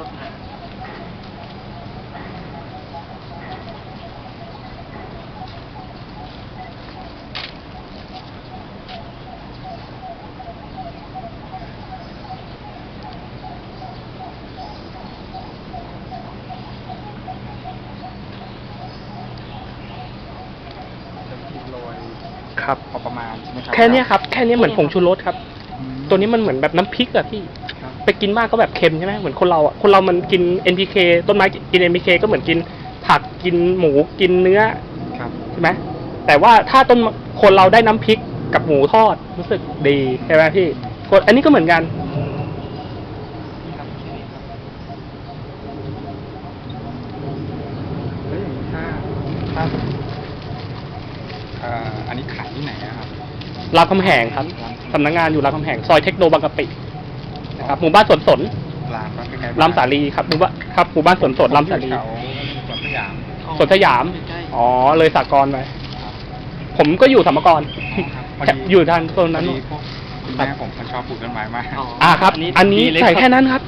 ลดน้โรยครับพอประมาณใช่ไหมครัแค่เนี้ยครับ แค่เนี้ยเหมือนผงชูรสครับ อืม ตัวนี้มันเหมือนแบบน้ำพริกอะพี่ครับ ไปกินมากก็แบบเค็มใช่ไหมเหมือนคนเราอะคนเรามันกิน NPK ต้นไม้กิน NPK ก็เหมือนกินผักกินหมูกินเนื้อครับ ใช่ไหมแต่ว่าถ้าต้นคนเราได้น้ำพริกกับหมูทอดรู้สึกดีใช่ไหมพี่คนอันนี้ก็เหมือนกันำครับแค่นี้ครับแล้วอย่างนี้ถ้าถ้าเอ่ออันนี้ขายที่ไหนอะครับ รามคำแหงครับสำนักงานอยู่รามคำแหงซอยเทคโนบางกะปิ นะครับหมู่บ้านสวนสนร้านก็ใกล้ๆรามสาลีครับหมู่บ้านครับหมู่บ้านสวนสนรามสาลีแถวสวนสยามสวนสยามใกล้ๆอ๋อเลยสากรณ์ไปผมก็อยู่สามกรครับพอดีอยู่ทางโซนพอนั้นดีพวกคุณแม่ผมเขาชอบปลูกต้นไม้มากอ่าครับ อันนี้ดีเลยใส่รับแค่นั้นครับ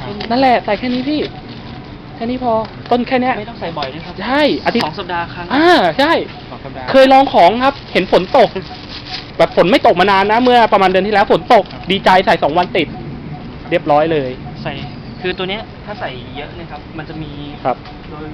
ครับนั่นแหละใส่แค่นี้พี่ แค่นี้พอต้นแค่เนี้ยไม่ต้องใส่บ่อยนะครับใช่อาทิตย์สองสัปดาห์ครั้งอ่าใช่ สองสัปดาห์เคยลองของครับ เห็นฝนตก แบบฝนไม่ตกมานานนะ เมื่อประมาณเดือนที่แล้วฝนตก ดีใจใส่สองวันติด เรียบร้อยเลย ใส่คือตัวเนี้ยถ้าใส่เยอะเนะครับ มันจะมีครับ โดย